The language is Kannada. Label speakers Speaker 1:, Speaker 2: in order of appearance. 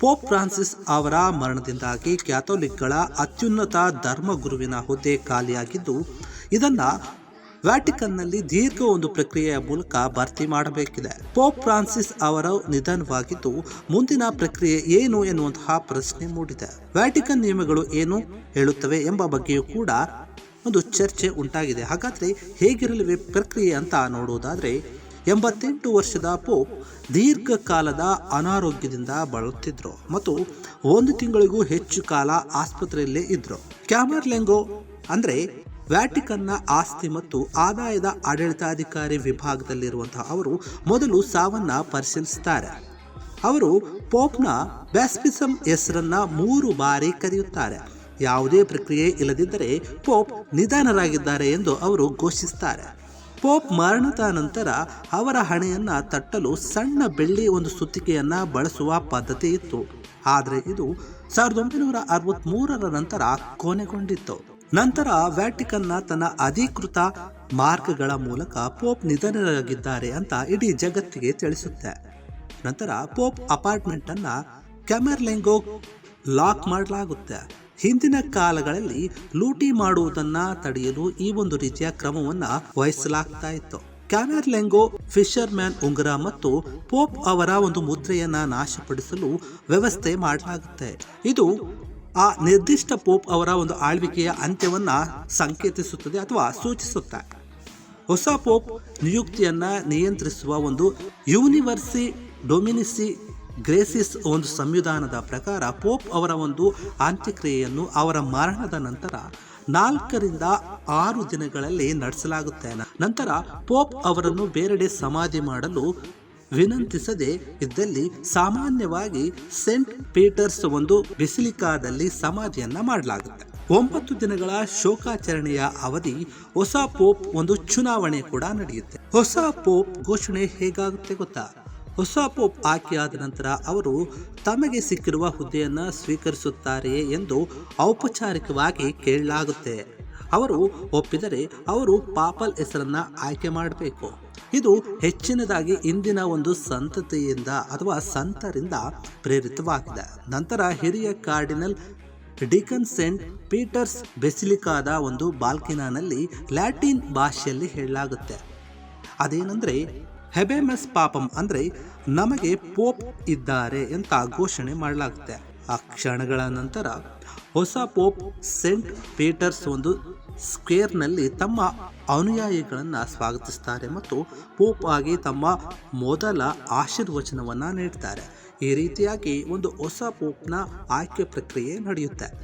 Speaker 1: ಪೋಪ್ ಫ್ರಾನ್ಸಿಸ್ ಅವರ ಮರಣದಿಂದಾಗಿ ಕ್ಯಾಥೋಲಿಕ್ಗಳ ಅತ್ಯುನ್ನತ ಧರ್ಮಗುರುವಿನ ಹುದ್ದೆ ಖಾಲಿಯಾಗಿದ್ದು, ಇದನ್ನು ವ್ಯಾಟಿಕನ್ನಲ್ಲಿ ದೀರ್ಘ ಒಂದು ಪ್ರಕ್ರಿಯೆಯ ಮೂಲಕ ಭರ್ತಿ ಮಾಡಬೇಕಿದೆ. ಪೋಪ್ ಫ್ರಾನ್ಸಿಸ್ ಅವರ ನಿಧನವಾಗಿದ್ದು, ಮುಂದಿನ ಪ್ರಕ್ರಿಯೆ ಏನು ಎನ್ನುವಂತಹ ಪ್ರಶ್ನೆ ಮೂಡಿದೆ. ವ್ಯಾಟಿಕನ್ ನಿಯಮಗಳು ಏನು ಹೇಳುತ್ತವೆ ಎಂಬ ಬಗ್ಗೆಯೂ ಕೂಡ ಒಂದು ಚರ್ಚೆ ಉಂಟಾಗಿದೆ. ಹಾಗಾದ್ರೆ ಹೇಗಿರಲಿವೆ ಪ್ರಕ್ರಿಯೆ ಅಂತ ನೋಡುವುದಾದ್ರೆ ಎಂಬತ್ತೆಂಟು ವರ್ಷದ ಪೋಪ್ ದೀರ್ಘಕಾಲದ ಅನಾರೋಗ್ಯದಿಂದ ಬಳಲುತ್ತಿದ್ದರು ಮತ್ತು ಒಂದು ತಿಂಗಳಿಗೂ ಹೆಚ್ಚು ಕಾಲ ಆಸ್ಪತ್ರೆಯಲ್ಲೇ ಇದ್ದರು ಕ್ಯಾಮರ್ಲೆಂಗೋ ಅಂದರೆ ವ್ಯಾಟಿಕನ್ನ ಆಸ್ತಿ ಮತ್ತು ಆದಾಯದ ಆಡಳಿತಾಧಿಕಾರಿ ವಿಭಾಗದಲ್ಲಿರುವಂತಹ ಅವರು ಮೊದಲು ಸಾವನ್ನ ಪರಿಶೀಲಿಸುತ್ತಾರೆ ಅವರು ಪೋಪ್ನ ಬ್ಯಾಸ್ಪಿಸಮ್ ಹೆಸರನ್ನ ಮೂರು ಬಾರಿ ಕರೆಯುತ್ತಾರೆ. ಯಾವುದೇ ಪ್ರಕ್ರಿಯೆ ಇಲ್ಲದಿದ್ದರೆ ಪೋಪ್ ನಿಧಾನರಾಗಿದ್ದಾರೆ ಎಂದು ಅವರು ಘೋಷಿಸುತ್ತಾರೆ ಪೋಪ್ ಮರಣದ ನಂತರ ಅವರ ಹಣೆಯನ್ನು ತಟ್ಟಲು ಸಣ್ಣ ಬೆಳ್ಳಿ ಒಂದು ಸುತ್ತಿಗೆಯನ್ನು ಬಳಸುವ ಪದ್ಧತಿ ಇತ್ತು. ಆದರೆ ಇದು ಸಾವಿರದ ಒಂಬೈನೂರ ಅರವತ್ತ್ಮೂರರ ನಂತರ ಕೊನೆಗೊಂಡಿತ್ತು. ನಂತರ ವ್ಯಾಟಿಕನ್ನ ತನ್ನ ಅಧಿಕೃತ ಮಾರ್ಗಗಳ ಮೂಲಕ ಪೋಪ್ ನಿಧನರಾಗಿದ್ದಾರೆ ಅಂತ ಇಡೀ ಜಗತ್ತಿಗೆ ತಿಳಿಸುತ್ತೆ. ನಂತರ ಪೋಪ್ ಅಪಾರ್ಟ್ಮೆಂಟನ್ನು ಕ್ಯಾಮರ್ಲೆಂಗೋ ಲಾಕ್ ಮಾಡಲಾಗುತ್ತೆ. ಹಿಂದಿನ ಕಾಲಗಳಲ್ಲಿ ಲೂಟಿ ಮಾಡುವುದನ್ನ ತಡೆಯಲು ಈ ಒಂದು ರೀತಿಯ ಕ್ರಮವನ್ನ ವಹಿಸಲಾಗ್ತಾ ಇತ್ತು. ಕ್ಯಾಮರ್ಲೆಂಗೋ ಫಿಶರ್ ಮ್ಯಾನ್ ಉಂಗುರ ಮತ್ತು ಪೋಪ್ ಅವರ ಒಂದು ಮುದ್ರೆಯನ್ನ ನಾಶಪಡಿಸಲು ವ್ಯವಸ್ಥೆ ಮಾಡಲಾಗುತ್ತೆ. ಇದು ಆ ನಿರ್ದಿಷ್ಟ ಪೋಪ್ ಅವರ ಒಂದು ಆಳ್ವಿಕೆಯ ಅಂತ್ಯವನ್ನ ಸಂಕೇತಿಸುತ್ತದೆ ಅಥವಾ ಸೂಚಿಸುತ್ತೆ. ಹೊಸ ಪೋಪ್ ನಿಯುಕ್ತಿಯನ್ನ ನಿಯಂತ್ರಿಸುವ ಒಂದು ಯೂನಿವರ್ಸಿ ಡೊಮಿನಿಸಿ ಗ್ರೇಸಿಸ್ ಒಂದು ಸಂವಿಧಾನದ ಪ್ರಕಾರ ಪೋಪ್ ಅವರ ಒಂದು ಅಂತ್ಯಕ್ರಿಯೆಯನ್ನು ಅವರ ಮರಣದ ನಂತರ ನಾಲ್ಕರಿಂದ ಆರು ದಿನಗಳಲ್ಲಿ ನಡೆಸಲಾಗುತ್ತೆ. ನಂತರ ಪೋಪ್ ಅವರನ್ನು ಬೇರೆಡೆ ಸಮಾಧಿ ಮಾಡಲು ವಿನಂತಿಸದೆ ಇದ್ದಲ್ಲಿ ಸಾಮಾನ್ಯವಾಗಿ ಸೆಂಟ್ ಪೀಟರ್ಸ್ ಒಂದು ಬಿಸಿಲಿಕಾದಲ್ಲಿ ಸಮಾಧಿಯನ್ನ ಮಾಡಲಾಗುತ್ತೆ. ಒಂಬತ್ತು ದಿನಗಳ ಶೋಕಾಚರಣೆಯ ಅವಧಿ ಹೊಸ ಪೋಪ್ ಒಂದು ಚುನಾವಣೆ ಕೂಡ ನಡೆಯುತ್ತೆ. ಹೊಸ ಪೋಪ್ ಘೋಷಣೆ ಹೇಗಾಗುತ್ತೆ ಗೊತ್ತಾ? ಹೊಸ ಪೋಪ್ ಆಯ್ಕೆಯಾದ ನಂತರ ಅವರು ತಮಗೆ ಸಿಕ್ಕಿರುವ ಹುದ್ದೆಯನ್ನು ಸ್ವೀಕರಿಸುತ್ತಾರೆಯೇ ಎಂದು ಔಪಚಾರಿಕವಾಗಿ ಕೇಳಲಾಗುತ್ತೆ. ಅವರು ಒಪ್ಪಿದರೆ ಅವರು ಪಾಪಲ್ ಹೆಸರನ್ನು ಆಯ್ಕೆ ಮಾಡಬೇಕು. ಇದು ಹೆಚ್ಚಿನದಾಗಿ ಇಂದಿನ ಒಂದು ಸಂತತಿಯಿಂದ ಅಥವಾ ಸಂತರಿಂದ ಪ್ರೇರಿತವಾಗಿದೆ. ನಂತರ ಹಿರಿಯ ಕಾರ್ಡಿನಲ್ ಡಿಕನ್ ಸೆಂಟ್ ಪೀಟರ್ಸ್ ಬೆಸಿಲಿಕಾದ ಒಂದು ಬಾಲ್ಕಿನಾನಲ್ಲಿ ಲ್ಯಾಟಿನ್ ಭಾಷೆಯಲ್ಲಿ ಹೇಳಲಾಗುತ್ತೆ. ಅದೇನೆಂದರೆ ಹೆಬೆಮಸ್ ಪಾಪಂ ಅಂದರೆ ನಮಗೆ ಪೋಪ್ ಇದ್ದಾರೆ ಅಂತ ಘೋಷಣೆ ಮಾಡಲಾಗುತ್ತೆ. ಆ ಕ್ಷಣಗಳ ನಂತರ ಹೊಸ ಪೋಪ್ ಸೆಂಟ್ ಪೀಟರ್ಸ್ ಒಂದು ಸ್ಕ್ವೇರ್ನಲ್ಲಿ ತಮ್ಮ ಅನುಯಾಯಿಗಳನ್ನು ಸ್ವಾಗತಿಸ್ತಾರೆ ಮತ್ತು ಪೋಪ್ ಆಗಿ ತಮ್ಮ ಮೊದಲ ಆಶೀರ್ವಚನವನ್ನು ನೀಡ್ತಾರೆ. ಈ ರೀತಿಯಾಗಿ ಒಂದು ಹೊಸ ಪೋಪ್ನ ಆಯ್ಕೆ ಪ್ರಕ್ರಿಯೆ ನಡೆಯುತ್ತೆ.